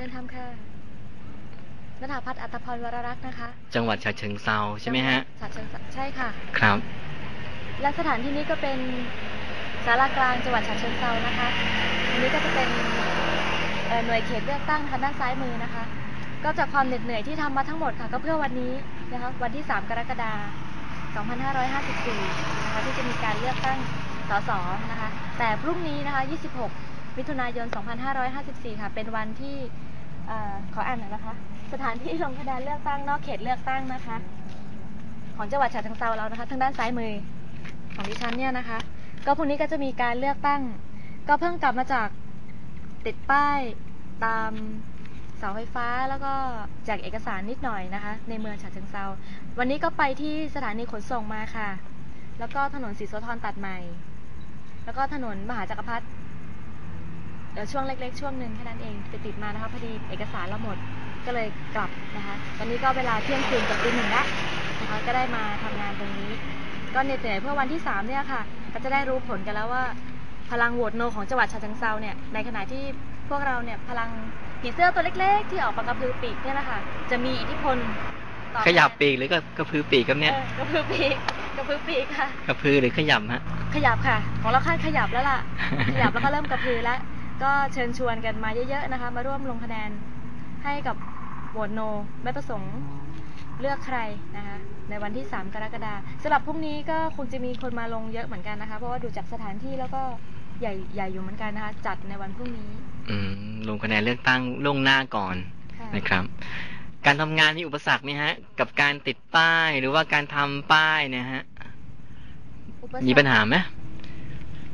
ดินทำค่ะนฐาพัฒน์อัตภพรวรรักษ์นะคะ จังหวัดฉะเชิงเซาใช่ไหมฮะฉะเชิงเทราใช่ค่ะ ครับ และสถานที่นี้ก็เป็นสารากลางจังหวัดฉะเชิงเทรานะคะอันนี้ก็จะเป็นเอ่อหน่วยเขตเลือกตั้งทางด้านซ้ายมือนะคะ ก็จากความเหน็ดเหนื่อยที่ทำมาทั้งหมดค่ะ ก็เพื่อวันนี้นะคะวันที่ 3 กรกฎาคม 2554 นะคะที่จะมีการเลือกตั้งสสนะคะ แต่พรุ่งนี้นะคะ 26 มิถุนายน 2554 ค่ะ เป็นวันที่อขออ่านหน่อยนะคะ สถานที่ลงคะแนนเลือกตั้งนอกเขตเลือกตั้งนะคะ ของจังหวัดฉะเชิงเทราเรานะคะ ทางด้านซ้ายมือของดิฉันเนี่ยนะคะ ก็พรุ่งนี้ก็จะมีการเลือกตั้ง ก็เพิ่งกลับมาจากติดป้ายตามเสาไฟฟ้าแล้วก็แจกเอกสารนิดหน่อยนะคะ ในเมืองฉะเชิงเซาวันนี้ก็ไปที่สถานีขนส่งมาค่ะ แล้วก็ถนนศรีโสธรตัดใหม่ แล้วก็ถนนมหาจักรพรรดิ เดี๋ยวช่วงเล็กๆช่วงหนึ่งแค่นั้นเองติดติดๆมานะคะพอดีเอกสารเราหมดก็เลยกลับนะคะตอนนี้ก็เวลาเที่ยงคืนกับตีหนึ่งละนะคะก็ได้มาทำงานตรงนี้ ก็เหน็ดเหนื่อยเพื่อวันที่3เนี่ยค่ะ ก็จะได้รู้ผลกันแล้วว่า พลังโหวตโนของจังหวัดฉะเชิงเซาเนี่ยในขณะที่พวกเราเนี่ยพลังผีเสื้อตัวเล็ก ๆ ที่ออกมากระพือปีกเนี่ยแหละค่ะจะมีอิทธิพลต่อขยับปีกหรือก็กระพือปีกครับเนี่ยเออกระพือปีกกระพือปีกค่ะ กระพือหรือขยับฮะขยับค่ะ ของเราคาดขยับแล้วล่ะ ขยับแล้วก็เริ่มกระพือแล้ว ก็เชิญชวนกันมาเยอะๆนะคะ มาร่วมลงคะแนนให้กับโหวตโนไม่ประสงค์เลือกใครนะคะในวันที่ 3 กรกฎาคมสำหรับพรุ่งนี้ก็คงจะมีคนมาลงเยอะเหมือนกันนะคะ เพราะว่าดูจากสถานที่แล้วก็ใหญ่ใหญ่อยู่เหมือนกันนะคะ จัดในวันพรุ่งนี้ อืมลงคะแนนเลือกตั้งล่วงหน้าก่อนค่ะนะครับ การทำงานมีอุปสรรคไหมฮะ กับการติดป้ายหรือว่าการทำป้ายเนี่ยฮะอุปสรรคมีปัญหาไหม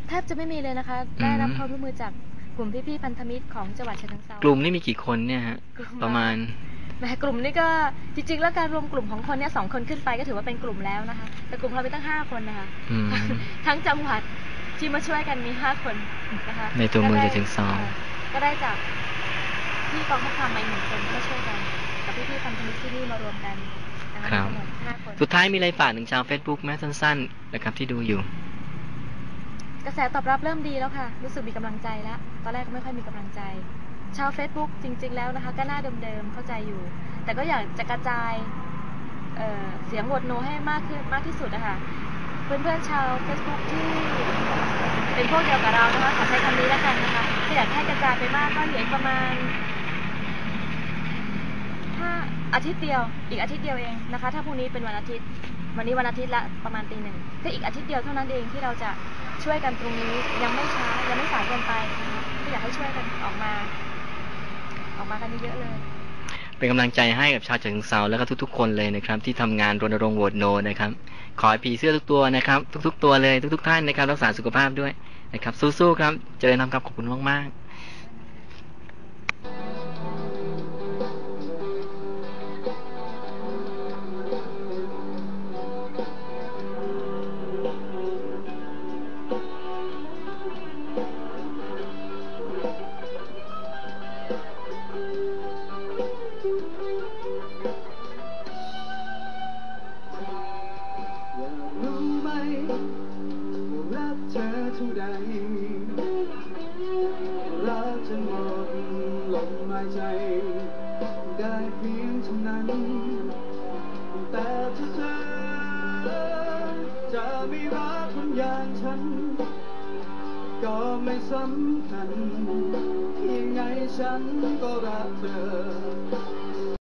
แทบจะไม่มีเลยนะคะ ได้รับความร่วมมือจาก กลุ่มพี่ๆพันธมิตรของจังหวัดฉะเชิงเทรากลุ่มนี่มีกี่คนเนี่ยฮะ กลุ่มประมาณ แหมกลุ่มนี้ก็จริงๆ แล้วการรวมกลุ่มของคนเนี่ยสองคนขึ้นไปก็ถือว่าเป็นกลุ่มแล้วนะคะ แต่กลุ่มเรามีตั้งห้าคนนะคะ อืม ทั้งจังหวัดที่มาช่วยกันมีห้าคนนะคะในตัวเมืองก็ได้ฉะเชิงเทราก็ได้จากที่กองทัพธรรมมาอีกหนึ่งคนก็ช่วยกันกับพี่ๆพันธมิตรที่นี่มารวมกันนะคะครับทั้งหมดห้าคน สุดท้ายมีอะไรฝากถึงชาว Facebook ไหมสั้นๆนะครับที่ดูอยู่ กระแสตอบรับเริ่มดีแล้วค่ะ รู้สึกมีกำลังใจแล้วตอนแรกก็ไม่ค่อยมีกำลังใจ ชาว Facebook จริง ๆ แล้วนะคะ ก็หน้าเดิมๆเข้าใจอยู่ แต่ก็อยากจะกระจายเเสียงโหวตโนให้มากขึ้นมากที่สุดนะคะเพื่อนๆชาว Facebook ที่เป็นพวกเดียวกับเรานะคะขอใช้คำนี้แล้วกันนะคะก็อยากให้กระจายไปมากก็เหลือประมาณถ้าอาทิตย์เดียว อีกอาทิตย์เดียวเองนะคะ ถ้าพรุ่งนี้เป็นวันอาทิตย์ วันนี้วันอาทิตย์ละประมาณตีหนึ่งก็อีกอาทิตย์เดียวเท่านั้นเองที่เราจะ ช่วยกันตรงนี้ยังไม่ช้ายังไม่สายเกินไปนะคะก็อยากให้ช่วยกันออกมา ออกมากันเยอะเลยเป็นกำลังใจให้กับชาวฉะเชิงเซาแล้วก็ทุกๆคนเลยนะครับ ที่ทำงานรณรงค์โหวตโนนะครับ ขอให้ผีเสื้อทุกตัวนะครับ ทุก ๆ ตัวเลยทุก ๆ ท่านนะครับรักษาสุขภาพด้วยนะครับ สู้ๆครับเจริญธรรมครับขอบคุณมากๆ เท่าใดรักจนหมดลมหายใจ ได้เพียงเท่านั้น แต่ถ้าเธอจะไม่รักคนอย่างฉัน ก็ไม่สำคัญยังไงฉันก็รักเธอ